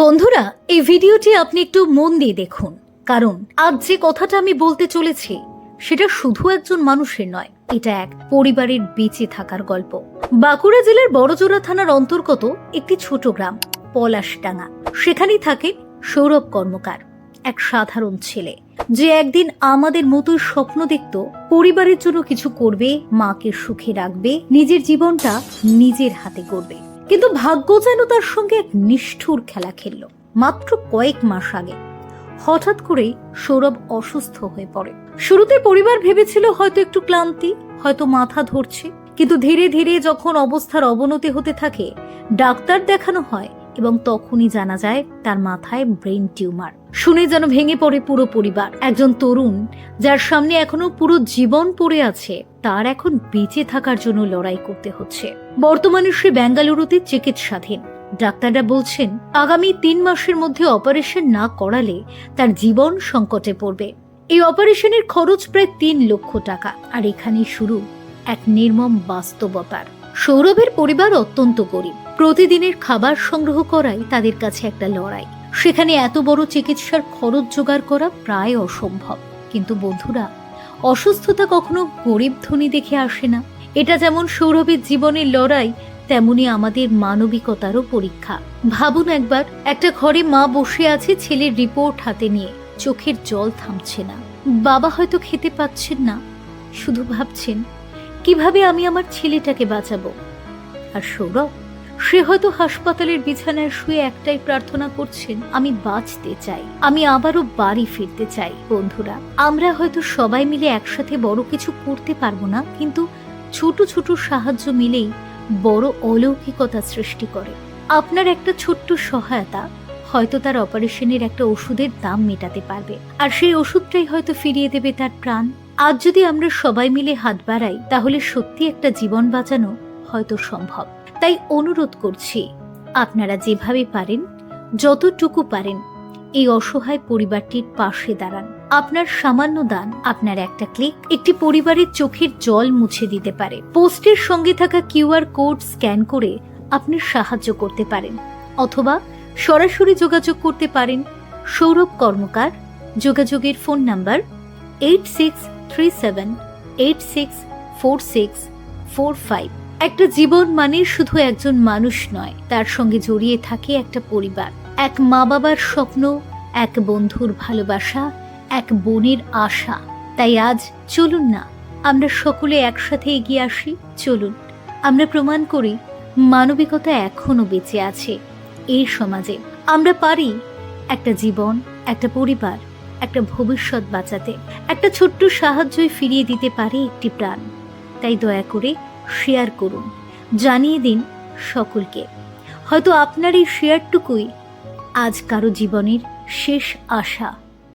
বন্ধুরা, এই ভিডিওটি আপনি একটু মন দিয়ে দেখুন। কারণ আজ যে কথাটা আমি বলতে চলেছি, সেটা শুধু একজন মানুষের নয়, এটা এক পরিবারের বেঁচে থাকার গল্প। বাঁকুড়া জেলার বড়জোড়া থানার অন্তর্গত একটি ছোট গ্রাম, পলাশডাঙ্গা। সেখানেই থাকে সৌরভ কর্মকার, এক সাধারণ ছেলে। যে একদিন আমাদের মতোই স্বপ্ন দেখত, পরিবারের জন্য কিছু করবে, মাকে সুখে রাখবে, নিজের জীবনটা নিজের হাতে করবে কিন্তু ভাগ্য যেন তার সঙ্গে এক নিষ্ঠুর খেলা খেলল, মাত্র কয়েক মাস আগে। হঠাৎ করেই সৌরভ অসুস্থ হয়ে পড়ে। শুরুতে পরিবার ভেবেছিল হয়তো একটু ক্লান্তি, হয়তো মাথা ধরছে, কিন্তু ধীরে ধীরে যখন অবস্থার অবনতি হতে থাকে, ডাক্তার দেখানো হয় এবং তখনই জানা যায় তার মাথায় ব্রেন টিউমার। শুনে যেন ভেঙে পড়ে পুরো পরিবার। একজন তরুণ, যার সামনে এখনও পুরো জীবন পড়ে আছে, তার এখন বেঁচে থাকার জন্য লড়াই করতে হচ্ছে। বর্তমানে সে বেঙ্গালুরুতে চিকিৎসাধীন। ডাক্তাররা বলছেন, আগামী তিন মাসের মধ্যে অপারেশন না করালে তার জীবন সংকটে পড়বে। এই অপারেশনের খরচ প্রায় তিন লক্ষ টাকা, আর এখানেই শুরু এক নির্মম বাস্তবতার। সৌরভের পরিবার অত্যন্ত গরিব। প্রতিদিনের খাবার সংগ্রহ করাই তাদের কাছে একটা লড়াই। সেখানে এত বড় চিকিৎসার খরচ জোগাড় করা প্রায় অসম্ভব। কিন্তু বন্ধুরা, অসুস্থতা কখনো গরিব ধনী দেখে আসে না। এটা যেমন সৌরভের জীবনের লড়াই, তেমনি আমাদের মানবিকতারও পরীক্ষা। ভাবুন একবার, একটা ঘরে মা বসে আছে ছেলের রিপোর্ট হাতে নিয়ে। চোখের জল থামছে না। বাবা হয়তো খেতে পাচ্ছেন না। শুধু ভাবছেন, কীভাবে আমি আমার ছেলেটাকে বাঁচাবো? আর সৌরভ সে হয়তো হাসপাতালের বিছানায় শুয়ে একটাই প্রার্থনা করছেন, আমি বাঁচতে চাই, আমি আবারও বাড়ি ফিরতে চাই, বন্ধুরা। আমরা হয়তো সবাই মিলে একসাথে বড় কিছু করতে পারব না, কিন্তু ছোট ছোট সাহায্য মিলেই বড় অলৌকিকতা সৃষ্টি করে। আপনার একটা ছোট্ট সহায়তা হয়তো তার অপারেশনের একটা ওষুধের দাম মেটাতে পারবে, আর সেই ওষুধটাই হয়তো ফিরিয়ে দেবে তার প্রাণ। আজ যদি আমরা সবাই মিলে হাত বাড়াই, তাহলে সত্যি একটা জীবন বাঁচানো হয়তো সম্ভব। তাই অনুরোধ করছি, আপনারা যেভাবে পারেন, যতটুকু পারেন, এই অসহায় পরিবারটির পাশে দাঁড়ান। আপনার সামান্য দান, আপনার একটা ক্লিক, একটি পরিবারের চোখের জল মুছে দিতে পারে। পোস্টের সঙ্গে থাকা কিউআর কোড স্ক্যান করে আপনি সাহায্য করতে পারেন। অথবা সরাসরি যোগাযোগ করতে পারেন সৌরভ কর্মকার, যোগাযোগের phone number eight six three seven eight six four six four five. একটা জীবন মানে শুধু একজন মানুষ নয়, তার সঙ্গে জড়িয়ে থাকে একটা পরিবার। এক মা বাবার স্বপ্ন, এক বন্ধুর ভালোবাসা, এক বোনের আশা। তাই আজ চলুন না, আমরা সকলে একসাথে এগিয়ে আসি, চলুন। আমরা প্রমাণ করি, মানবিকতা এখনও বেঁচে আছে এই সমাজে। আমরা পারি একটা জীবন, একটা পরিবার, একটা ভবিষ্যৎ বাঁচাতে। একটা ছোট্ট সাহায্যই ফিরিয়ে দিতে পারে একটি প্রাণ। তাই দয়া করে শেয়ার করুন জানিয়ে দিন সকলকে। হয়তো আপনার এই শেয়ারটুকুই আজ কারও জীবনের শেষ আশা।